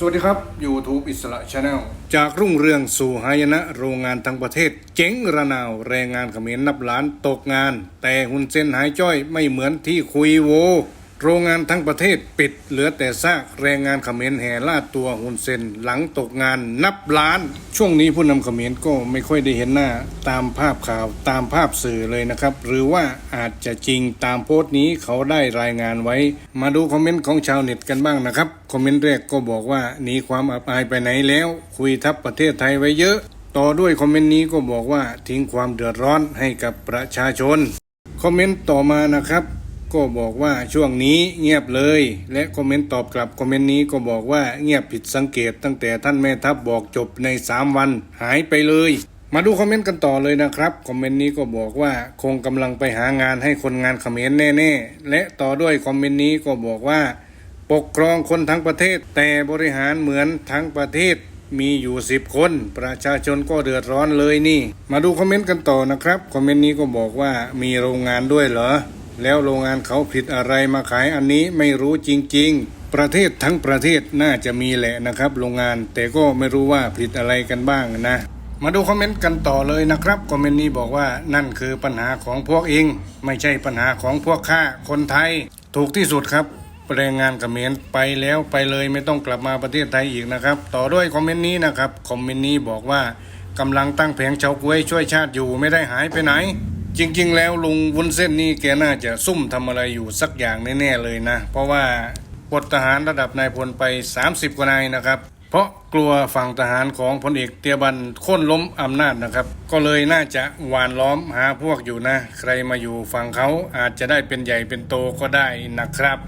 สวัสดีครับ YouTube อิสระชาแนลจากรุ่งเรืองสู่หายนะโรงงานทั้งประเทศ เจ๊งระนาวแรงงานเขมรนับล้านตกงาน แต่หุ่นเส้นหายจ้อยไม่เหมือนที่คุยโว โรงงานทั้งประเทศปิดเหลือแต่ซากแรงงานเขมรแห่ล่าตัวหุ่นเซนหลังตกงานนับล้าน ช่วงนี้ผู้นำเขมรก็ไม่ค่อยได้เห็นหน้าตามภาพข่าวตามภาพสื่อเลยนะครับ หรือว่าอาจจะจริงตามโพสต์นี้เขาได้รายงานไว้ มาดูคอมเมนต์ของชาวเน็ตกันบ้างนะครับ คอมเมนต์แรกก็บอกว่าหนีความอับอายไปไหนแล้ว คุยทับประเทศไทยไว้เยอะ ต่อด้วยคอมเมนต์นี้ก็บอกว่าทิ้งความเดือดร้อนให้กับประชาชนคอมเมนต์ต่อมานะครับ ก็บอกว่าช่วงนี้เงียบเลย และคอมเมนต์ตอบกลับคอมเมนต์นี้ก็บอกว่าเงียบผิดสังเกต ตั้งแต่ท่านแม่ทัพบอกจบใน 3 วันหายไปเลย มาดูคอมเมนต์กันต่อเลยนะครับคอมเมนต์นี้ก็บอกว่าคงกำลังไปหางานให้คนงานเขมรแน่ๆ และต่อด้วยคอมเมนต์นี้ก็บอกว่า ปกครองคนทั้งประเทศ แต่บริหารเหมือนทั้งประเทศมีอยู่สิบคน ประชาชนก็เดือดร้อนเลยนี่ มาดูคอมเมนต์กันต่อนะครับ คอมเมนต์นี้ก็บอกว่ามีโรงงานด้วยเหรอ แล้วโรงงานเขาผิดอะไรมาขายอันนี้ไม่รู้จริง ๆ ประเทศทั้งประเทศน่าจะมีแหละนะครับ โรงงานแต่ก็ไม่รู้ว่าผิดอะไรกันบ้างนะ มาดูคอมเมนต์กันต่อเลยนะครับคอมเมนต์นี้บอกว่านั่นคือปัญหาของพวกเอง ไม่ใช่ปัญหาของพวกข้าคนไทย ถูกที่สุดครับแรงงานเขมรไปแล้วไปเลยไม่ต้องกลับมาประเทศไทยอีกนะครับ ต่อด้วยคอมเมนต์นี้นะครับคอมเมนต์นี้บอกว่ากำลังตั้งแผงเฉาก้วยช่วยชาติอยู่ไม่ได้หายไปไหน จริง ๆ แล้วลุงวุ้นเส้นนี่แกน่าจะซุ่มทำอะไรอยู่สักอย่างแน่ๆเลยนะ เพราะว่าปลดทหารระดับนายพลไป 30 กว่านายนะครับ เพราะกลัวฝั่งทหารของพลเอกเตียบันโค่นล้มอำนาจนะครับ ก็เลยน่าจะหวานล้อมหาพวกอยู่นะ ใครมาอยู่ฝั่งเขาอาจจะได้เป็นใหญ่เป็นโตก็ได้นะครับ